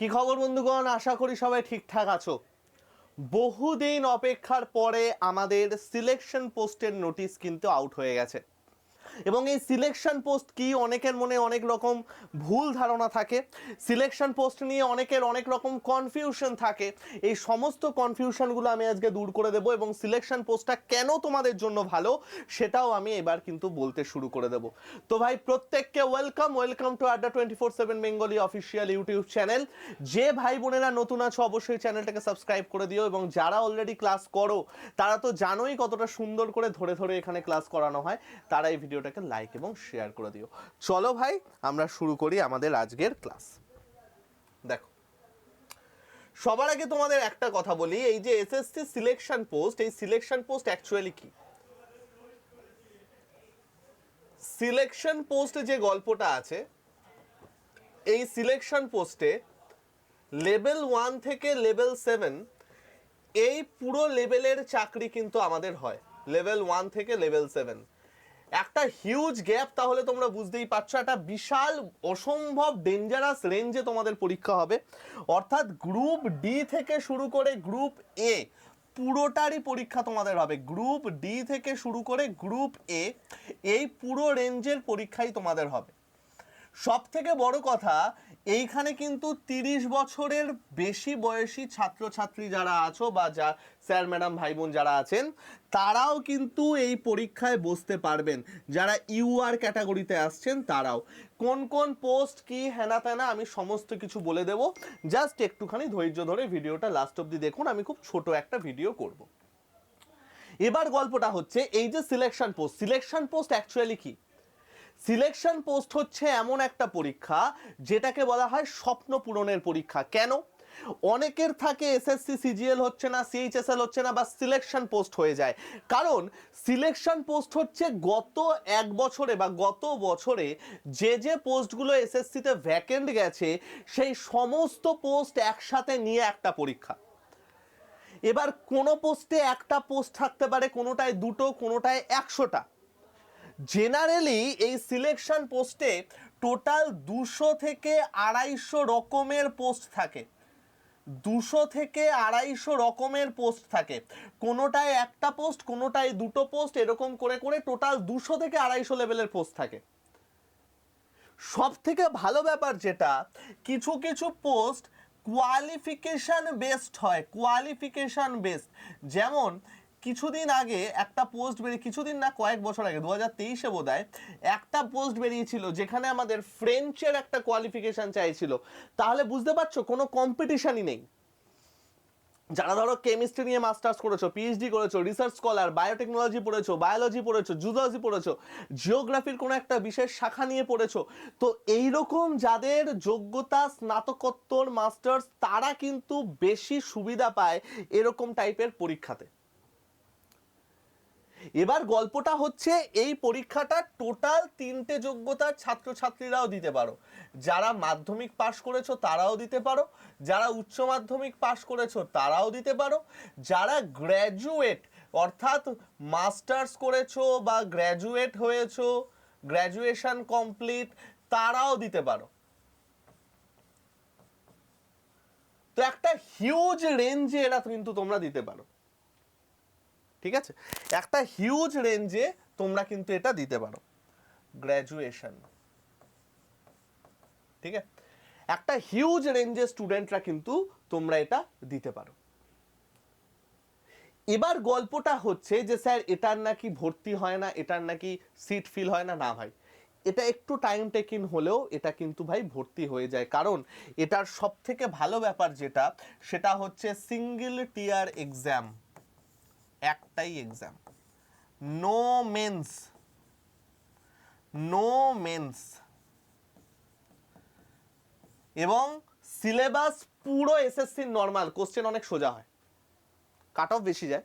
কি খবর, বন্ধুগণ? আশা করি সবাই ঠিকঠাক আছো। বহুদিন অপেক্ষার পরে আমাদের সিলেকশন পোস্টের নোটিশ কিন্তু আউট হয়ে গেছে। এবং এই সিলেকশন পোস্ট কি? অনেকের মনে অনেক রকম ভুল ধারণা থাকে। সিলেকশন পোস্ট নিয়ে অনেকের অনেক রকম কনফিউশন থাকে। এই সমস্ত কনফিউশনগুলো আমি আজকে দূর করে দেবো এবং সিলেকশন পোস্টটা কেন তোমাদের জন্য ভালো সেটাও আমি এবার কিন্তু বলতে শুরু করে দেবো। তো ভাই, প্রত্যেককে welcome welcome to Adda twenty four seven Bengali official YouTube channel যে ভাই বোনেরা নতুন আছো, অবশ্যই চ্যানেলটাকে সাবস্ক্রাইব করে দিও এবং যারা অলরেডি ক্লাস করো, তারা তো জানোই কতটা সুন্দর করে ধরে ধরে এখানে ক্লাস করানো হয়, তারা এই ভিডিওটাকে লাইক এবং শেয়ার করে দিও। চলো ভাই, আমরা শুরু করি আমাদের আজকের ক্লাস দেখো, সবার আগে তোমাদের একটা কথা বলি, এই যে এসএসসি সিলেকশন পোস্ট এই সিলেকশন পোস্ট অ্যাকচুয়ালি কি? সিলেকশন পোস্ট যে গল্পটা আছে, এই সিলেকশন পোস্টে লেভেল ওয়ান থেকে লেভেল সেভেন এই পুরো লেভেলের চাকরি কিন্তু আমাদের হয়। লেভেল ওয়ান থেকে লেভেল সেভেন একটা হিউজ গ্যাপ তাহলে তোমরা বুঝতেই পারছ, একটা বিশাল অসম্ভব ডেঞ্জারাস রেঞ্জে তোমাদের পরীক্ষা হবে। অর্থাৎ গ্রুপ ডি থেকে শুরু করে গ্রুপ এ পুরোটারই পরীক্ষা তোমাদের হবে। গ্রুপ ডি থেকে শুরু করে গ্রুপ এ এই পুরো রেঞ্জের পরীক্ষাই তোমাদের হবে। সব থেকে বড় কথা এইখানে কিন্তু তিরিশ বছরের বেশি বয়সী ছাত্রছাত্রী যারা আছো বা যা স্যার, ম্যাডাম ভাই বোন যারা আছেন, তারাও কিন্তু এই পরীক্ষায় বসতে পারবেন। যারা ইউআর ক্যাটাগরিতে আসছেন, তারাও। কোন কোন পোস্ট, কি, হেনা তেনা, আমি সমস্ত কিছু বলে দেব। জাস্ট একটুখানি ধৈর্য ধরে ভিডিওটা লাস্ট অব্দি দেখুন, আমি খুব ছোট একটা ভিডিও করব। এবার গল্পটা হচ্ছে, এই যে selection post selection post actually কি? সিলেকশন পোস্ট হচ্ছে এমন একটা পরীক্ষা যেটাকে বলা হয় স্বপ্ন পূরণের পরীক্ষা। কেন? অনেকের থাকে এসএসসি সিজিএল হচ্ছে না সিএইচএসএল হচ্ছে না বা সিলেকশন পোস্ট হয়ে যায়। কারণ সিলেকশন পোস্ট হচ্ছে গত এক বছরে বা গত বছরে যে যে পোস্টগুলো এসএসসিতে ভ্যাকেন্ট গেছে, সেই সমস্ত পোস্ট একসাথে নিয়ে একটা পরীক্ষা। এবার কোনো পোস্টে একটা পোস্ট থাকতে পারে, কোনোটায় দুটো, কোনোটায় একশোটা। জেনারেলি এই সিলেকশন পোস্টে টোটাল দুশো থেকে আড়াইশো রকমের পোস্ট থাকে। দুশো থেকে আড়াইশো রকমের পোস্ট থাকে। কোনোটায় একটা পোস্ট কোনোটায় দুটো পোস্ট এরকম করে করে টোটাল দুশো থেকে আড়াইশো লেভেলের পোস্ট থাকে। সব থেকে ভালো ব্যাপার যেটা, কিছু কিছু পোস্ট কোয়ালিফিকেশান বেসড হয় কোয়ালিফিকেশান বেসড যেমন কিছুদিন আগে একটা পোস্ট বেরিয়ে কিছুদিন না, কয়েক বছর আগে দু হাজার তেইশে বোধ একটা পোস্ট বেরিয়েছিল যেখানে আমাদের ফ্রেঞ্চের একটা কোয়ালিফিকেশন চাইছিল। তাহলে বুঝতে পারছ, কোনো কম্পিটিশনই নেই। যারা ধরো কেমিস্ট্রি নিয়ে মাস্টার্স করেছ পিএইচডি করেছ রিসার্চ স্কলার বায়োটেকনোলজি পড়েছো বায়োলজি পড়েছো জুলজি পড়েছো জিওগ্রাফির কোনো একটা বিশেষ শাখা নিয়ে পড়েছো, তো এইরকম যাদের যোগ্যতা, স্নাতকোত্তর মাস্টার্স তারা কিন্তু বেশি সুবিধা পায় এরকম টাইপের পরীক্ষাতে। এবার গল্পটা হচ্ছে এই পরীক্ষাটা টোটাল তিনটে যোগ্যতার ছাত্রছাত্রীরাও দিতে পারো। যারা মাধ্যমিক পাশ করেছ তারাও দিতে পারো, যারা উচ্চ মাধ্যমিক পাশ করেছ তারাও দিতে পারো, যারা গ্র্যাজুয়েট অর্থাৎ মাস্টার্স করেছ বা গ্র্যাজুয়েট হয়েছো গ্র্যাজুয়েশন কমপ্লিট তারাও দিতে পারো। তো একটা হিউজ রেঞ্জে এরা কিন্তু তোমরা দিতে পারো। ঠিক আছে? একটা হিউজ রেঞ্জে তোমরা কিন্তু এটা দিতে পারো। গ্র্যাজুয়েশন ঠিক আছে? একটা হিউজ রেঞ্জে স্টুডেন্টরা কিন্তু তোমরা এটা দিতে পারো। এবার গল্পটা হচ্ছে যে, স্যার, এটার নাকি ভর্তি হয় না, এটার নাকি সিট ফিল হয় না? না ভাই। এটা একটু টাইম টেকিং হলেও এটা কিন্তু ভাই ভর্তি হয়ে যায়। কারণ এটার সব থেকে ভালো ব্যাপার যেটা, সেটা হচ্ছে সিঙ্গেল টিয়ার এক্সাম একটাই exam no mains no mains এবং সিলেবাস পুরো এসএসসির নর্মাল কোশ্চেন অনেক সোজা হয়। কাট অফ বেশি যায়।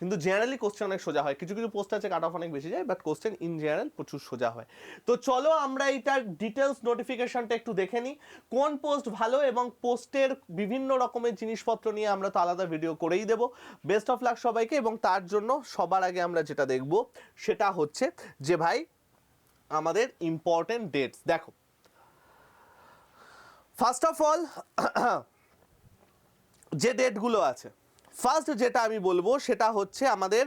কিন্তু জেনারেলি কোশ্চেন অনেক সোজা হয়। কিছু কিছু পোস্ট আছে কাট অফ অনেক বেশি যায় বাট কোশ্চেন ইন জেনারেল প্রচুর সোজা হয়। তো চলো আমরা এইটার ডিটেলস নোটিফিকেশনটা একটু দেখে নিই। কোন পোস্ট ভালো এবং পোস্টের বিভিন্ন রকমের জিনিসপত্র নিয়ে আমরা তো আলাদা ভিডিও করেই দেব। বেস্ট অফ লাক সবাইকে এবং তার জন্য সবার আগে আমরা যেটা দেখব, সেটা হচ্ছে যে ভাই, আমাদের ইম্পর্টেন্ট ডেটস দেখো। ফার্স্ট অফ অল যে ডেটগুলো আছে ফার্স্ট যেটা আমি বলব, সেটা হচ্ছে আমাদের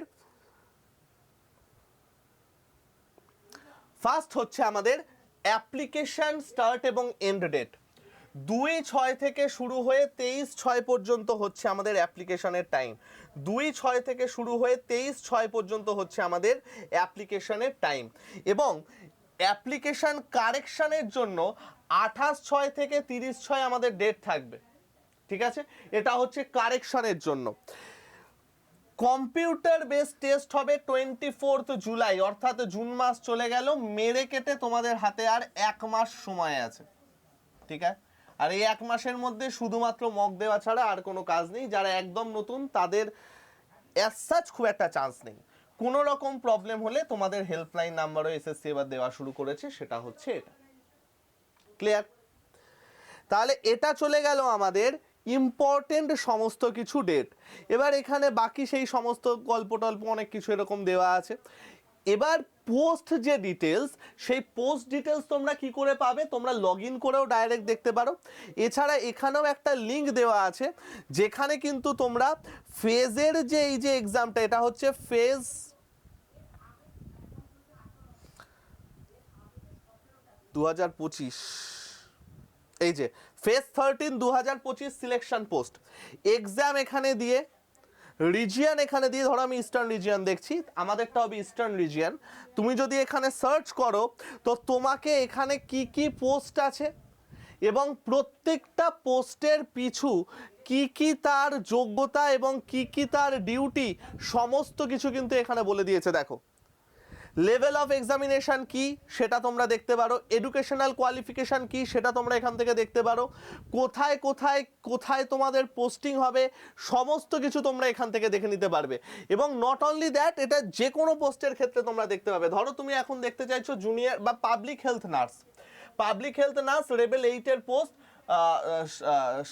ফার্স্ট হচ্ছে আমাদের অ্যাপ্লিকেশন স্টার্ট এবং এন্ড ডেট দুই ছয় থেকে শুরু হয়ে তেইশ ছয় পর্যন্ত হচ্ছে আমাদের অ্যাপ্লিকেশনের টাইম দুই ছয় থেকে শুরু হয়ে তেইশ ছয় পর্যন্ত হচ্ছে আমাদের অ্যাপ্লিকেশনের টাইম এবং অ্যাপ্লিকেশান কারেকশানের জন্য আঠাশ ছয় থেকে তিরিশ ছয় আমাদের ডেট থাকবে। ঠিক আছে? এটা হচ্ছে কারেকশনের জন্য। কম্পিউটার বেস টেস্ট হবে টোয়েন্টি ফোর্থ জুলাই, অর্থাৎ জুন মাস চলে গেল, মেরে কেটে তোমাদের হাতে আর এক মাস সময় আছে। ঠিক আছে? আর এই এক মাসের মধ্যে শুধুমাত্র মগ দেওয়া ছাড়া আর কোনো কাজ নেই। যারা একদম নতুন, তাদের অ্যাজ সাচ খুব একটা চান্স নেই। কোনো রকম প্রবলেম হলে তোমাদের হেল্পলাইন নাম্বারও এসএসসি এবার দেওয়া শুরু করেছে, সেটা হচ্ছে এটা। ক্লিয়ার তাহলে এটা চলে গেল আমাদের ইম্পর্টেন্ট সমস্ত কিছু ডেট এবার এখানে বাকি সেই সমস্ত গল্প টল্প অনেক কিছু এরকম দেওয়া আছে। এবার পোস্ট যে ডিটেলস সেই পোস্ট ডিটেলস তোমরা কি করে পাবে? তোমরা লগ ইন করেও ডাইরেক্ট দেখতে পারো। এছাড়া এখানেও একটা লিঙ্ক দেওয়া আছে, যেখানে কিন্তু তোমরা ফেজের যে এই যে এক্সামটা এটা হচ্ছে ফেজ দু হাজার পঁচিশ। এই যে ফেস থার্টিন দু হাজার পঁচিশ সিলেকশন পোস্ট এক্সাম এখানে দিয়ে রিজিয়ান এখানে দিয়ে, ধরো আমি ইস্টার্ন রিজিয়ান দেখছি, আমাদেরটা হবে ইস্টার্ন রিজিয়ান তুমি যদি এখানে সার্চ করো, তো তোমাকে এখানে কি কি পোস্ট আছে এবং প্রত্যেকটা পোস্টের পিছু কি কি তার যোগ্যতা এবং কি কি তার ডিউটি সমস্ত কিছু কিন্তু এখানে বলে দিয়েছে, দেখো। লেভেল অফ এক্সামিনেশন কি? সেটা তোমরা দেখতে পারো। এডুকেশনাল কোয়ালিফিকেশন কি? সেটা তোমরা এখান থেকে দেখতে পারো। কোথায় কোথায় কোথায় তোমাদের পোস্টিং হবে? সমস্ত কিছু তোমরা এখান থেকে দেখে নিতে পারবে। এবং নট অনলি দ্যাট এটা যে কোনো পোস্টের ক্ষেত্রে তোমরা দেখতে পাবে। ধরো তুমি এখন দেখতে চাইছো জুনিয়র বা public health nurse public health nurse rebel এইটের পোস্ট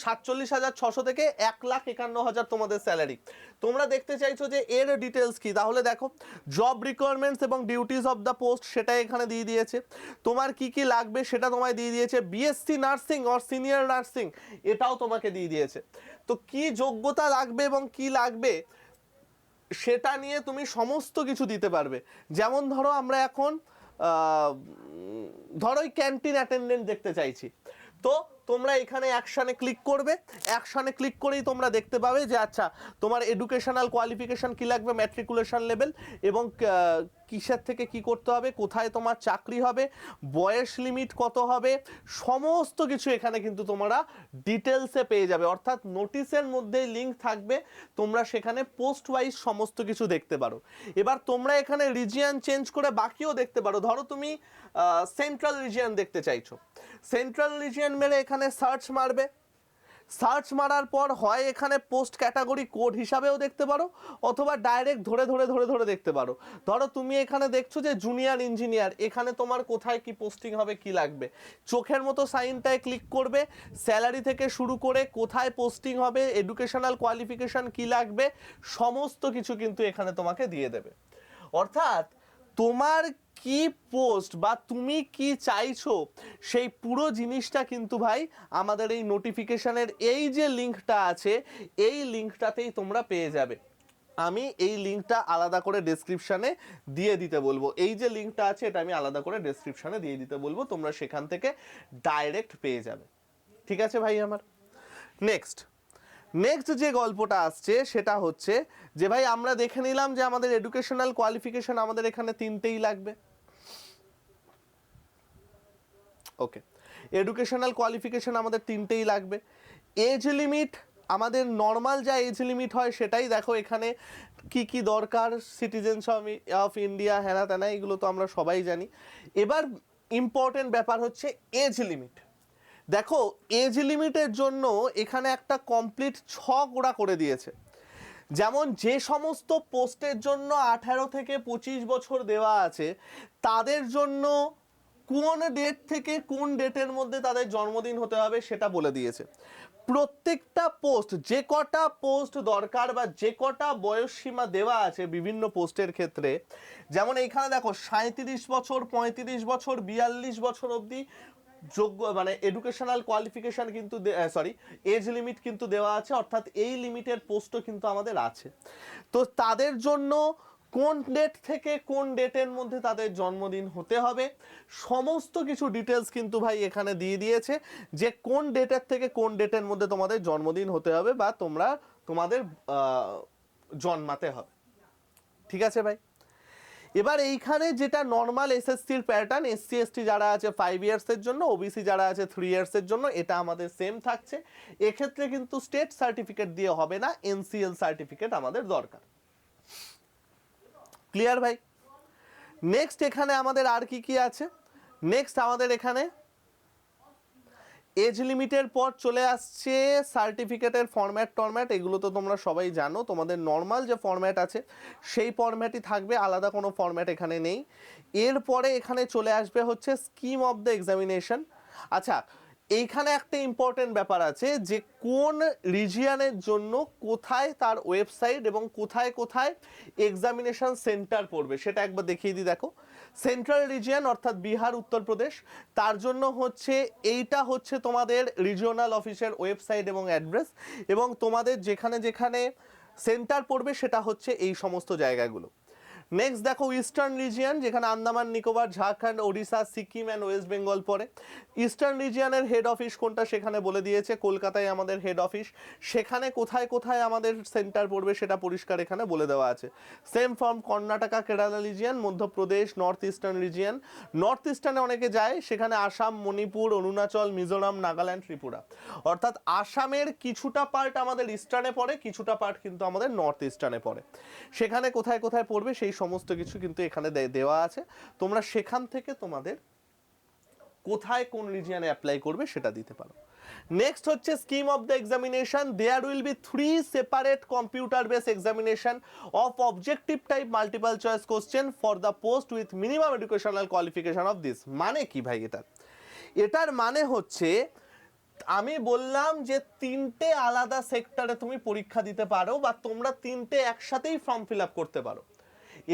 সাতচল্লিশ হাজার ছশো থেকে এক লাখ একান্ন হাজার তোমাদের স্যালারি তোমরা দেখতে চাইছো যে এর ডিটেলস কি? তাহলে দেখো জব রিকোয়ারমেন্টস এবং ডিউটিস অফ দ্য পোস্ট সেটা এখানে দিয়ে দিয়েছে। তোমার কি কি লাগবে সেটা তোমায় দিয়ে দিয়েছে BSc nursing or senior nursing এটাও তোমাকে দিয়ে দিয়েছে। তো কি যোগ্যতা লাগবে এবং কি লাগবে সেটা নিয়ে তুমি সমস্ত কিছু দিতে পারবে। যেমন ধরো আমরা এখন ধরো ক্যান্টিন অ্যাটেন্ডেন্ট দেখতে চাইছি। তো তোমরা এখানে অ্যাকশানে ক্লিক করবে। অ্যাকশানে ক্লিক করেই তোমরা দেখতে পাবে যে আচ্ছা তোমার এডুকেশনাল কোয়ালিফিকেশান কী লাগবে ম্যাট্রিকুলেশান লেভেল এবং কিসের থেকে কি করতে হবে? কোথায় তোমার চাকরি হবে? বয়স লিমিট কত হবে? সমস্ত কিছু এখানে কিন্তু তোমরা ডিটেলসে পেয়ে যাবে। অর্থাৎ নোটিশের মধ্যে লিঙ্ক থাকবে। তোমরা সেখানে পোস্ট ওয়াইজ সমস্ত কিছু দেখতে পারো। এবার তোমরা এখানে রিজিয়ান চেঞ্জ করে বাকিও দেখতে পারো। ধরো তুমি সেন্ট্রাল রিজিয়ান দেখতে চাইছো। সেন্ট্রাল রিজিয়ান মেরে এখানে সার্চ মারবে। সার্চ মারার পর হয় এখানে পোস্ট ক্যাটাগরি কোড হিসাবেও দেখতে পারো, অথবা ডাইরেক্ট ধরে ধরে ধরে ধরে দেখতে পারো। ধরো তুমি এখানে দেখছ যে জুনিয়র ইঞ্জিনিয়ার, এখানে তোমার কোথায় কি পোস্টিং হবে, কি লাগবে? চোখের মতো সাইনটায় ক্লিক করবে স্যালারি থেকে শুরু করে কোথায় পোস্টিং হবে এডুকেশনাল কোয়ালিফিকেশন কি লাগবে, সমস্ত কিছু কিন্তু এখানে তোমাকে দিয়ে দেবে। অর্থাৎ তোমার কি পোস্ট বা তুমি কি চাইছো, সেই পুরো জিনিসটা কিন্তু ভাই আমাদের এই নোটিফিকেশনের এই যে লিঙ্কটা আছে, এই লিঙ্কটাতেই তোমরা পেয়ে যাবে। আমি এই লিঙ্কটা আলাদা করে ডেসক্রিপশানে দিয়ে দিতে বলব। এই যে লিঙ্কটা আছে, এটা আমি আলাদা করে ডেসক্রিপশানে দিয়ে দিতে বলব। তোমরা সেখান থেকে ডাইরেক্ট পেয়ে যাবে। ঠিক আছে ভাই আমার? নেক্সট নেক্সট যে গল্পটা আসছে, সেটা হচ্ছে যে ভাই আমরা দেখে নিলাম যে আমাদের এডুকেশনাল কোয়ালিফিকেশন আমাদের এখানে তিনটেই লাগবে। ওকে এডুকেশনাল কোয়ালিফিকেশন আমাদের তিনটেই লাগবে। এজ লিমিট আমাদের নর্মাল যা এজ লিমিট হয় সেটাই দেখো এখানে কি কি দরকার সিটিজেন্স অফ ইন্ডিয়া হ্যানা ত্যানা এগুলো তো আমরা সবাই জানি। এবার ইম্পর্টেন্ট ব্যাপার হচ্ছে এজ লিমিট দেখো এজ লিমিটের জন্য এখানে একটা কমপ্লিট ছক ওরা করে দিয়েছে। যেমন যে সমস্ত পোস্টের জন্য আঠারো থেকে পঁচিশ বছর দেওয়া আছে, তাদের জন্য কোন ডেট থেকে কোন ডেটের মধ্যে তাদের জন্মদিন হতে হবে সেটা বলে দিয়েছে। প্রত্যেকটা পোস্ট যে কটা পোস্ট দরকার বা যে কটা বয়স সীমা দেওয়া আছে বিভিন্ন পোস্টের ক্ষেত্রে, যেমন এইখানে দেখো সাঁত্রিশ বছর, পঁয়ত্রিশ বছর, বিয়াল্লিশ বছর অবধি যোগ্য মানে এডুকেশনাল কোয়ালিফিকেশন কিন্তু সরি এজ লিমিট কিন্তু দেওয়া আছে, অর্থাৎ এই লিমিটের পোস্টও কিন্তু আমাদের আছে। তো তাদের জন্য কোন ডেট থেকে কোন ডেটের মধ্যে তাদের জন্মদিন হতে হবে, সমস্ত কিছু ডিটেলস কিন্তু ভাই এখানে দিয়ে দিয়েছে যে কোন ডেটের থেকে কোন ডেটের মধ্যে তোমাদের জন্মদিন হতে হবে বা তোমরা তোমাদের জন্মাতে হবে। ঠিক আছে ভাই? এবার এইখানে যেটা নর্মাল এসএসসির প্যাটার্ন এসসি এসটি যারা আছে ফাইভ ইয়ার্সের জন্য ওবিসি যারা আছে থ্রি ইয়ার্সের জন্য, এটা আমাদের সেম থাকছে। এক্ষেত্রে কিন্তু স্টেট সার্টিফিকেট দিয়ে হবে না এনসিএল সার্টিফিকেট আমাদের দরকার। ক্লিয়ার ভাই? নেক্সট এখানে আমাদের আর কি কি আছে? নেক্সট আমাদের এখানে এজ লিমিটের পর চলে আসছে সার্টিফিকেটের ফরম্যাট টর্ম্যাট, এগুলো তো তোমরা সবাই জানো। তোমাদের নর্মাল যে ফরম্যাট আছে, সেই ফরম্যাটই থাকবে, আলাদা কোনো ফরম্যাট এখানে নেই। এরপরে এখানে চলে আসবে হচ্ছে স্কিম অফ দ্য এক্সামিনেশন আচ্ছা এইখানে একটা ইম্পর্টেন্ট ব্যাপার আছে যে কোন রিজিয়ানের জন্য কোথায় তার ওয়েবসাইট এবং কোথায় কোথায় এক্সামিনেশন সেন্টার পড়বে, সেটা একবার দেখিয়ে দিই, দেখো। সেন্ট্রাল রিজিয়ান অর্থাৎ বিহার উত্তরপ্রদেশ তার জন্য হচ্ছে, এইটা হচ্ছে তোমাদের রিজিওনাল অফিসের ওয়েবসাইট এবং অ্যাড্রেস এবং তোমাদের যেখানে যেখানে সেন্টার পড়বে, সেটা হচ্ছে এই সমস্ত জায়গাগুলো। নেক্সট দেখো ইস্টার্ন রিজিয়ান যেখানে আন্দামান, নিকোবর, ঝাড়খণ্ড, ওড়িশা, সিকিম অ্যান্ড ওয়েস্ট বেঙ্গল পড়ে। ইস্টার্ন রিজিয়ানের হেড অফিস কোনটা সেখানে বলে দিয়েছে। কলকাতায় আমাদের হেড অফিস সেখানে কোথায় কোথায় আমাদের সেন্টার পড়বে সেটা পরিষ্কার এখানে বলে দেওয়া আছে। Same form Karnataka, Kerala region Madhya Pradesh north eastern region north ইস্টার্নে অনেকে যায়, সেখানে আসাম, মণিপুর, অরুণাচল, মিজোরাম, নাগাল্যান্ড, ত্রিপুরা। অর্থাৎ আসামের কিছুটা পার্ট আমাদের ইস্টার্নে পড়ে, কিছুটা পার্ট কিন্তু আমাদের নর্থ ইস্টার্নে পড়ে। সেখানে কোথায় কোথায় পড়বে সেই সমস্ত কিছু কিন্তু এখানে দেওয়া আছে। তোমরা সেখান থেকে তোমাদের কোথায় কোন রিজিয়ানে অ্যাপ্লাই করবে সেটা দিতে পারো। নেক্সট হচ্ছে scheme of the examination there will be three separate computer base examination of objective type multiple choice question for the post with minimum educational qualification of this মানে কি ভাই এটার এটার মানে হচ্ছে, আমি বললাম যে তিনটে আলাদা সেক্টরে তুমি পরীক্ষা দিতে পারো বা তোমরা তিনটে একসাথেই ফর্ম ফিল আপ করতে পারো।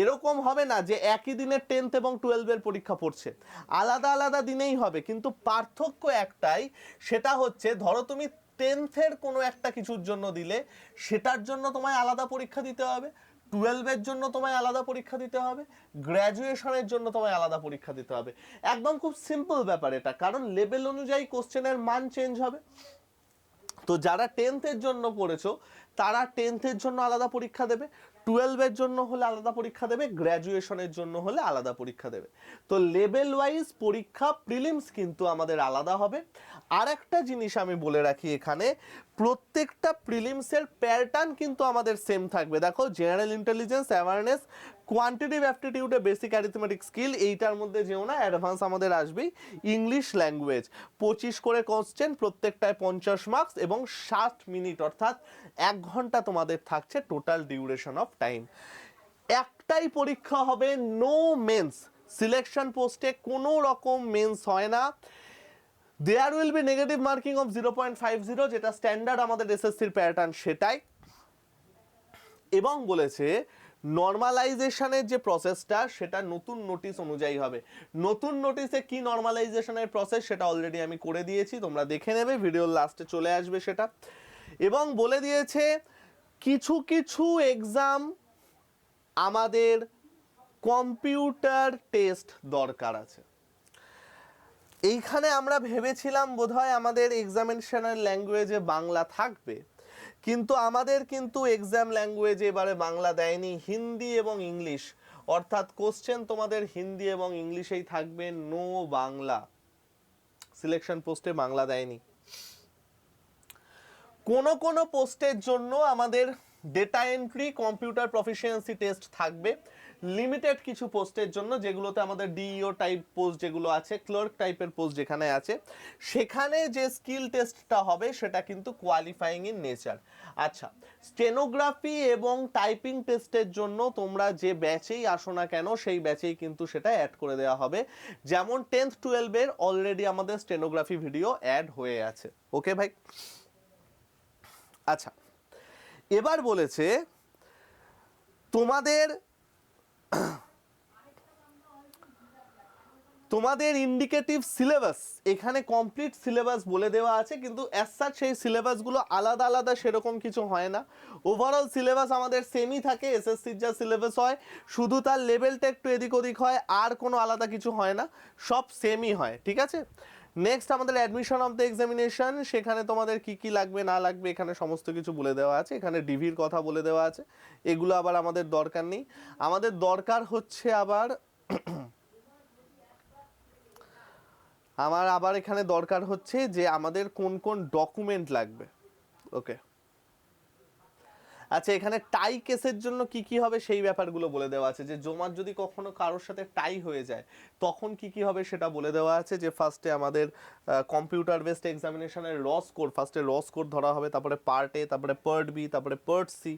এরকম হবে না যে একই দিনে টেন্থ এবং টুয়েলভের পরীক্ষা পড়ছে। আলাদা আলাদা দিনেই হবে, কিন্তু পার্থক্য একটাই, সেটা হচ্ছে ধরো তুমি টেন্থের কোনো একটা কিছুর জন্য দিলে, সেটার জন্য তোমায় আলাদা পরীক্ষা দিতে হবে টুয়েলভের জন্য তোমায় আলাদা পরীক্ষা দিতে হবে গ্র্যাজুয়েশনের জন্য তোমায় আলাদা পরীক্ষা দিতে হবে। একদম খুব সিম্পল ব্যাপার এটা, কারণ লেভেল অনুযায়ী কোশ্চেনের মান চেঞ্জ হবে। তো যারা টেন্থের জন্য পড়েছো, তারা টেন্থের জন্য আলাদা পরীক্ষা দেবে টুয়েলভের জন্য হলে আলাদা পরীক্ষা দেবে গ্র্যাজুয়েশনের জন্য হলে আলাদা পরীক্ষা দেবে। তো লেভেল ওয়াইজ পরীক্ষা প্রিলিমস কিন্তু আমাদের আলাদা হবে। আর একটা জিনিস আমি বলে রাখি এখানে প্রত্যেকটা প্রিলিমসের প্যাটার্ন কিন্তু আমাদের সেম থাকবে। দেখো জেনারেল ইন্টেলিজেন্স অ্যাওয়ারনেস কোয়ান্টিটিভ অ্যাপটিটিউডে বেসিক অ্যারিথমেটিক স্কিল এইটার মধ্যে যেও না অ্যাডভান্স আমাদের আসবেই। ইংলিশ ল্যাঙ্গুয়েজ পঁচিশ করে কোশ্চেন প্রত্যেকটায় পঞ্চাশ মার্কস এবং ষাট মিনিট অর্থাৎ এক ঘণ্টা তোমাদের থাকছে টোটাল ডিউরেশন অফ টাইম একটাই পরীক্ষা হবে নো মেন্স সিলেকশন পোস্টে কোনো রকম মেন্স হয় না। There will be negative marking of zero point five zero যেটা স্ট্যান্ডার্ড আমাদের এসএসসির প্যাটার্ন সেটাই। এবং বলেছে নর্মালাইজেশনের যে প্রসেসটা সেটা নতুন নোটিস অনুযায়ী হবে। নতুন নোটিশে কি নর্মালাইজেশনের প্রসেস সেটা অলরেডি আমি করে দিয়েছি, তোমরা দেখে নেবে ভিডিওর লাস্টে চলে আসবে সেটা। এবং বলে দিয়েছে, কিছু কিছু এক্সাম আমাদের কম্পিউটার টেস্ট দরকার আছে। এইখানে আমরা ভেবেছিলাম বোধহয় আমাদের এক্সামিনেশনের ল্যাঙ্গুয়েজে বাংলা থাকবে। কিন্তু আমাদের কিন্তু এক্সাম ল্যাঙ্গুয়েজে এবারে বাংলা দেয়নি, হিন্দি এবং ইংলিশ। অর্থাৎ কোশ্চেন তোমাদের হিন্দি এবং ইংলিশেই থাকবে নো বাংলা। সিলেকশন পোস্টে বাংলা দেয়নি। কোন কোন পোস্টের জন্য আমাদের data entry computer proficiency test থাকবে। লিমিটেড কিছু পোস্টের জন্য, যেগুলোতে আমাদের ডিইও টাইপ পোস্ট যেগুলো আছে ক্লার্ক টাইপের পোস্ট যেখানে আছে, সেখানে যে স্কিল টেস্টটা হবে, সেটা কিন্তু কোয়ালিফাইং ইন নেচার আচ্ছা স্টেনোগ্রাফি এবং টাইপিং টেস্টের জন্য তোমরা যে ব্যাচেই আসো না কেন, সেই ব্যাচেই কিন্তু সেটা অ্যাড করে দেওয়া হবে। যেমন টেন্থ টুয়েলভের অলরেডি আমাদের স্টেনোগ্রাফি ভিডিও অ্যাড হয়ে আছে। ওকে ভাই? আচ্ছা এবার বলেছে, তোমাদের তোমাদের ইন্ডিকেটিভ সিলেবাস এখানে কমপ্লিট সিলেবাস বলে দেওয়া আছে, কিন্তু অ্যাজ সেই সিলেবাসগুলো আলাদা আলাদা সেরকম কিছু হয় না। ওভারঅল সিলেবাস আমাদের সেমই থাকে এসএসসির যা সিলেবাস হয়, শুধু তার লেভেলটা একটু এদিক ওদিক হয়, আর কোনো আলাদা কিছু হয় না, সব সেমই হয়, ঠিক আছে? নেক্সট আমাদের অ্যাডমিশন অফ দ্য এক্সামিনেশন সেখানে তোমাদের কি কি লাগবে, না লাগবে, এখানে সমস্ত কিছু বলে দেওয়া আছে। এখানে ডিভির কথা বলে দেওয়া আছে। এগুলো আবার আমাদের দরকার নেই। আমাদের দরকার হচ্ছে আবার, আমার আবার এখানে দরকার হচ্ছে যে আমাদের কোন কোন ডকুমেন্ট লাগবে। ওকে আচ্ছা এখানে টাই কেসের জন্য কি কি হবে সেই ব্যাপারগুলো বলে দেওয়া আছে। যে জমার যদি কখনো কারোর সাথে টাই হয়ে যায়, তখন কি কি হবে সেটা বলে দেওয়া আছে। যে ফার্স্টে আমাদের কম্পিউটার বেসড এক্সামিনেশনের র স্কোর ফার্স্টে র স্কোর ধরা হবে, তারপরে পার্ট এ তারপরে পার্ট বি তারপরে পার্ট সি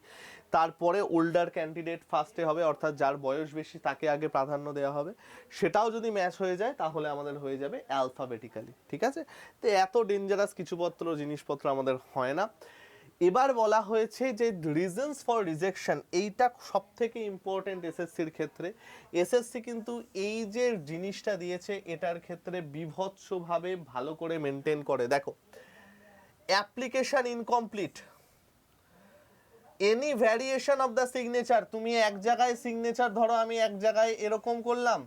তারপরে ওল্ডার ক্যান্ডিডেট ফার্স্টে হবে, অর্থাৎ যার বয়স বেশি তাকে আগে প্রাধান্য দেওয়া হবে। সেটাও যদি ম্যাচ হয়ে যায়, তাহলে আমাদের হয়ে যাবে অ্যালফাবেটিক্যালি ঠিক আছে? তো এত ডেঞ্জারাস কিছুপত্র, জিনিসপত্র আমাদের হয় না। এবার বলা হয়েছে যে রিজনস ফর রিজেকশন এইটা সব থেকে ইম্পর্টেন্ট এসএসসির ক্ষেত্রে। এসএসসি কিন্তু এই যে জিনিসটা দিয়েছে, এটার ক্ষেত্রে বিভৎসভাবে ভালো করে মেনটেন করে। দেখো application incomplete any variation of the signature তুমি এক জায়গায় সিগনেচার ধরো, আমি এক জায়গায় এরকম করলাম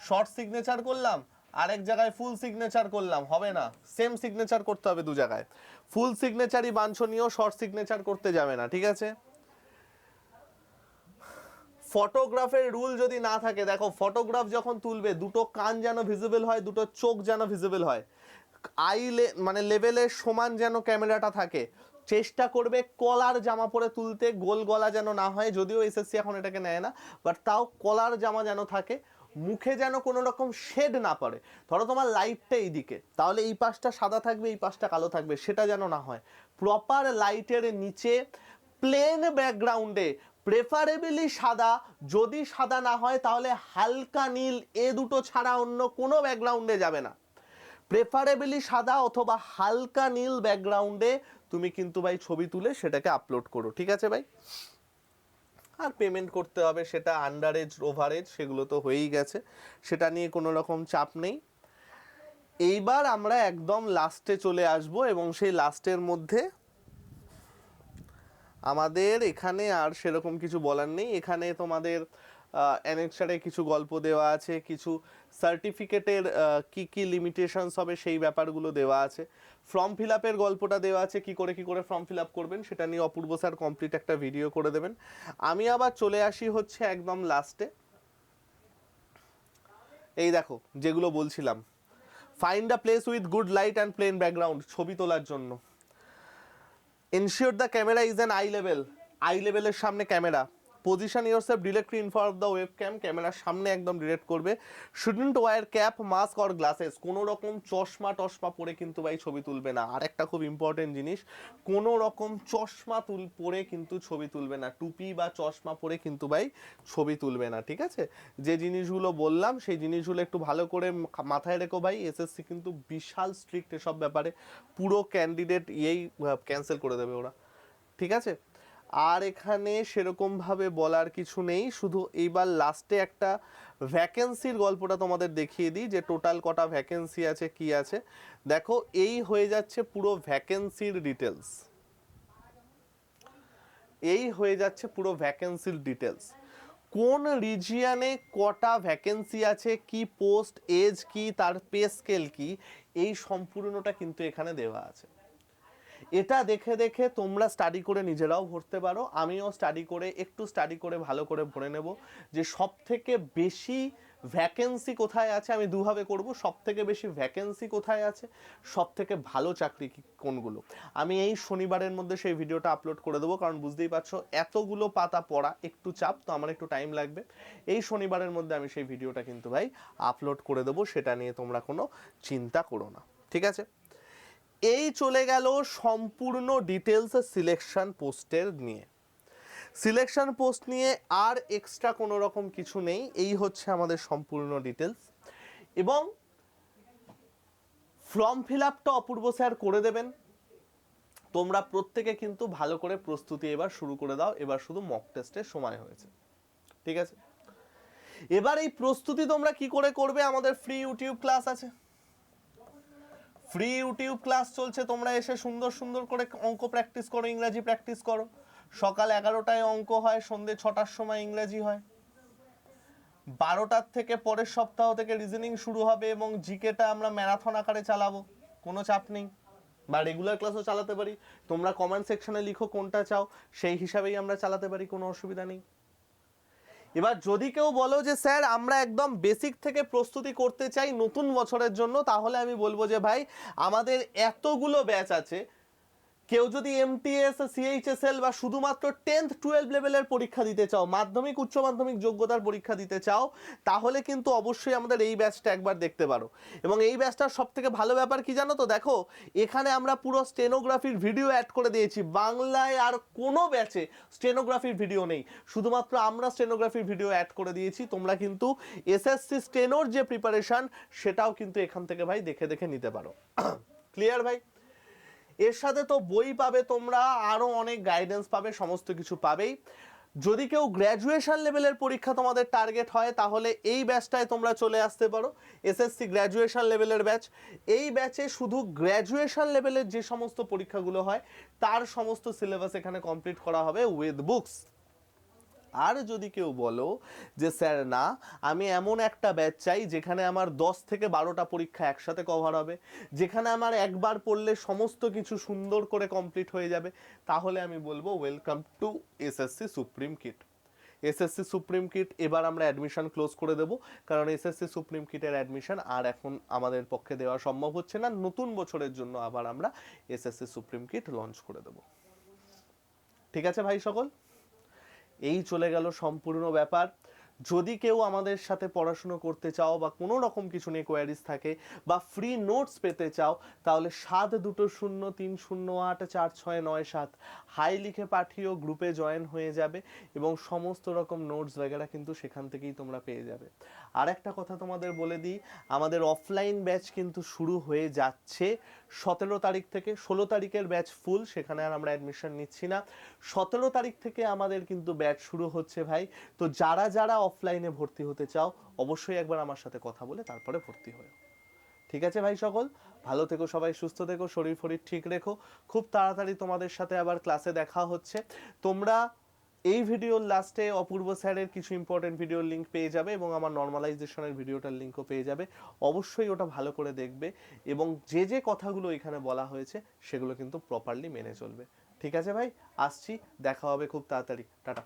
শর্ট সিগনেচার করলাম আরেক জায়গায় ফুল সিগনেচার করলাম, হবে না। সেম সিগনেচার করতে হবে দু জায়গায়। ফুল সিগনেচারই বাঞ্ছনীয় শর্ট সিগনেচার করতে যাবে না, ঠিক আছে? ফটোগ্রাফের রুল যদি না থাকে, দেখো ফটোগ্রাফ যখন তুলবে, দুটো কান যেন ভিজিবল হয়, দুটো চোখ যেন ভিজিবল হয়। আই মানে লেভেলের সমান যেন ক্যামেরাটা থাকে। চেষ্টা করবে কলার জামা পরে তুলতে, গোল গলা যেন না হয়, যদিও এসএসসি এখন এটাকে নেয় না বাট তাও কলার জামা যেন থাকে। মুখে যেন কোনো রকম শেড না পড়ে। ধরো তোমার লাইটটা এইদিকে, তাহলে এই পাশটা সাদা থাকবে, এই পাশটা কালো থাকবে, সেটা যেন না হয়। প্রপার লাইটের নিচে প্লেন ব্যাকগ্রাউন্ডে প্রেফারেবলি সাদা, যদি সাদা না হয়, তাহলে হালকা নীল, এ দুটো ছাড়া অন্য কোনো ব্যাকগ্রাউন্ডে যাবে না। প্রেফারেবলি সাদা অথবা হালকা নীল ব্যাকগ্রাউন্ডে তুমি কিন্তু ভাই ছবি তুলে সেটাকে আপলোড করো, ঠিক আছে ভাই? আর পেমেন্ট করতে হবে, সেটা আন্ডারেজ ওভারেজ সেগুলো তো হয়েই গেছে। সেটা নিয়ে কোনো রকম চাপ নেই। এইবার আমরা একদম লাস্টে চলে আসব এবং সেই লাস্টের মধ্যে আমাদের এখানে আর সেরকম কিছু বলার নেই। এখানে তোমাদের অ্যানেক্সারে কিছু গল্প দেওয়া আছে, কিছু সার্টিফিকেটের কি কি লিমিটেশনস হবে সেই ব্যাপারগুলো দেওয়া আছে। ফর্ম ফিল আপের গল্পটা দেওয়া আছে, কি করে কি করে ফর্ম ফিল আপ করবেন সেটা নিয়ে অপূর্ব স্যার কমপ্লিট একটা ভিডিও করে দেবেন। আমি আবার চলে আসি হচ্ছে একদম লাস্টে এই দেখো, যেগুলো বলছিলাম। Find a place with good light and plain background ছবি তোলার জন্য। Ensure the camera is an eye level eye লেভেলের সামনে camera position yourself directly in front of the webcam ক্যামেরার সামনে একদম ডিরেক্ট করবে। Shouldn't wear cap mask or glasses কোনো রকম চশমা টশমা পরে কিন্তু ভাই ছবি তুলবে না। আর একটা খুব ইম্পর্টেন্ট জিনিস, কোনো রকম চশমা তুল, পরে কিন্তু ছবি তুলবে না। টুপি বা চশমা পরে কিন্তু ভাই ছবি তুলবে না, ঠিক আছে? যে জিনিসগুলো বললাম, সেই জিনিসগুলো একটু ভালো করে মাথায় রেখো ভাই। এসএসসি কিন্তু বিশাল স্ট্রিক্ট এসব ব্যাপারে। পুরো ক্যান্ডিডেট ইয়েই ক্যান্সেল করে দেবে ওরা। ঠিক আছে? আর এখানে সেরকমভাবে বলার কিছু নেই। শুধু এইবার লাস্টে একটা ভ্যাকেন্সির গল্পটা তোমাদের দেখিয়ে দিই, যে টোটাল কটা ভ্যাকেন্সি আছে, কি আছে। দেখো, এই হয়ে যাচ্ছে পুরো ভ্যাকেন্সির ডিটেলস এই হয়ে যাচ্ছে পুরো ভ্যাকেন্সির ডিটেলস কোন রিজিয়ানে কটা ভ্যাকেন্সি আছে, কি পোস্ট এজ কি, তার পে স্কেল কি, এই সম্পূর্ণটা কিন্তু এখানে দেওয়া আছে। এটা দেখে দেখে তোমরা স্টাডি করে নিজেরাও ভরতে পারো। আমিও স্টাডি করে, একটু স্টাডি করে, ভালো করে ভরে নেব যে সব থেকে বেশি ভ্যাকেন্সি কোথায় আছে আমি দুভাবে করব। সব থেকে বেশি ভ্যাকেন্সি কোথায় আছে সব থেকে ভালো চাকরি কোনগুলো? আমি এই শনিবারের মধ্যে সেই ভিডিওটা আপলোড করে দেবো, কারণ বুঝতেই পারছ এতগুলো পাতা পড়া, একটু চাপ, তো আমার একটু টাইম লাগবে। এই শনিবারের মধ্যে আমি সেই ভিডিওটা কিন্তু ভাই আপলোড করে দেবো, সেটা নিয়ে তোমরা কোনো চিন্তা করো না, ঠিক আছে? এই চলে গেল সম্পূর্ণ ডিটেলস সিলেকশন পোস্টের নিয়ে। সিলেকশন পোস্ট নিয়ে আর এক্সট্রা কোনো রকম কিছু নেই, এই হচ্ছে আমাদের সম্পূর্ণ ডিটেলস এবং ফর্ম ফিল আপটা অপূর্ব স্যার করে দেবেন। তোমরা প্রত্যেকে কিন্তু ভালো করে প্রস্তুতি এবার শুরু করে দাও, এবার শুধু মক টেস্টের সময় হয়েছে। ঠিক আছে? এবার এই প্রস্তুতি তোমরা কি করে করবে? আমাদের ফ্রি ইউটিউব ক্লাস আছে। ফ্রি ইউটিউব ক্লাস চলছে, তোমরা এসে সুন্দর সুন্দর করে অঙ্ক প্র্যাকটিস করো, ইংরাজি প্র্যাকটিস করো। সকাল এগারোটায় অঙ্ক হয়, সন্ধে ছটার সময় ইংরাজি হয়। বারোটার থেকে পরের সপ্তাহ থেকে রিজনিং শুরু হবে এবং জিকেটা আমরা ম্যারাথন আকারে চালাবো, কোনো চাপ নেই। বা রেগুলার ক্লাসও চালাতে পারি। তোমরা কমেন্ট সেকশনে লিখো কোনটা চাও, সেই হিসাবেই আমরা চালাতে পারি, কোনো অসুবিধা নেই। এবার যদি কেউ বলো যে, স্যার, আমরা একদম বেসিক থেকে প্রস্তুতি করতে চাই নতুন বছরের জন্য, তাহলে আমি বলব যে, ভাই, আমাদের এতগুলো ব্যাচ আছে কেউ যদি এমটিএস সিএইচএসএল বা শুধুমাত্র টেন্থ টুয়েলভ লেভেলের পরীক্ষা দিতে চাও, মাধ্যমিক, উচ্চ মাধ্যমিক যোগ্যতার পরীক্ষা দিতে চাও, তাহলে কিন্তু অবশ্যই আমাদের এই ব্যাচটা একবার দেখতে পারো। এবং এই ব্যাচটার সব থেকে ভালো ব্যাপার কি জানো তো? দেখো, এখানে আমরা পুরো স্টেনোগ্রাফির ভিডিও অ্যাড করে দিয়েছি। বাংলায় আর কোনো ব্যাচে স্টেনোগ্রাফির ভিডিও নেই। শুধুমাত্র আমরা স্টেনোগ্রাফির ভিডিও অ্যাড করে দিয়েছি। তোমরা কিন্তু এসএসসি স্টেনোর যে প্রিপারেশন সেটাও কিন্তু এখান থেকে ভাই দেখে দেখে নিতে পারো। ক্লিয়ার ভাই? এর সাথে তো বই পাবে তোমরা আরও অনেক গাইডেন্স পাবে, সমস্ত কিছু পাবেই। যদি কেউ গ্র্যাজুয়েশন লেভেলের পরীক্ষা তোমাদের টার্গেট হয়, তাহলে এই ব্যাচটায় তোমরা চলে আসতে পারো। এসএসসি গ্র্যাজুয়েশন লেভেলের ব্যাচ এই ব্যাচে শুধু গ্র্যাজুয়েশন লেভেলের যে সমস্ত পরীক্ষাগুলো হয়, তার সমস্ত সিলেবাস এখানে কমপ্লিট করা হবে উইথ বুকস আর যদি কেউ বলো যে, স্যার, না, আমি এমন একটা ব্যাচ চাই যেখানে আমার দশ থেকে বারোটা পরীক্ষা একসাথে কভার হবে, যেখানে আমার একবার পড়লে সমস্ত কিছু সুন্দর করে কমপ্লিট হয়ে যাবে। তাহলে আমি বলব welcome to SSC supreme kit SSC supreme kit এবার আমরা অ্যাডমিশন ক্লোজ করে দেব, কারণ এসএসসি সুপ্রিম কিটের অ্যাডমিশন আর এখন আমাদের পক্ষে দেওয়া সম্ভব হচ্ছে না। নতুন বছরের জন্য আবার আমরা এসএসসি সুপ্রিম কিট লঞ্চ করে দেব। ঠিক আছে ভাই সকল? এই চলে গেল সম্পূর্ণ ব্যাপার। যদি কেউ আমাদের সাথে পড়াশুনো করতে চাও বা কোনো রকম কিছু নিয়ে কোয়ারিজ থাকে বা ফ্রি নোটস পেতে চাও, তাহলে সাত দুটো শূন্য তিন শূন্য আট চার ছয় নয় সাত হাই লিখে পাঠিয়েও গ্রুপে জয়েন হয়ে যাবে এবং সমস্ত রকম নোটস বগেরা কিন্তু সেখান থেকেই তোমরা পেয়ে যাবে। আর একটা কথা তোমাদের বলে দিই, আমাদের অফলাইন ব্যাচ কিন্তু শুরু হয়ে যাচ্ছে। সতেরো তারিখ থেকে ষোলো তারিখের ব্যাচ ফুল সেখানে আর আমরা অ্যাডমিশন নিচ্ছি না। সতেরো তারিখ থেকে আমাদের কিন্তু ব্যাচ শুরু হচ্ছে ভাই। তো যারা যারা অফলাইনে ভর্তি হতে চাও, অবশ্যই একবার আমার সাথে কথা বলে তারপরে ভর্তি হয়ে। ঠিক আছে ভাই সকল? ভালো থেকো সবাই, সুস্থ থেকো, শরীর ফরীর ঠিক রেখো। খুব তাড়াতাড়ি তোমাদের সাথে আবার ক্লাসে দেখা হচ্ছে। তোমরা এই ভিডিওর লাস্টে অপূর্ব স্যারের কিছু ইম্পর্টেন্ট ভিডিওর লিঙ্ক পেয়ে যাবে এবং আমার নর্মালাইজেশনের ভিডিওটার লিঙ্কও পেয়ে যাবে। অবশ্যই ওটা ভালো করে দেখবে এবং যে যে কথাগুলো এখানে বলা হয়েছে সেগুলো কিন্তু প্রপারলি মেনে চলবে। ঠিক আছে ভাই? আসছি, দেখা হবে খুব তাড়াতাড়ি। টাটা।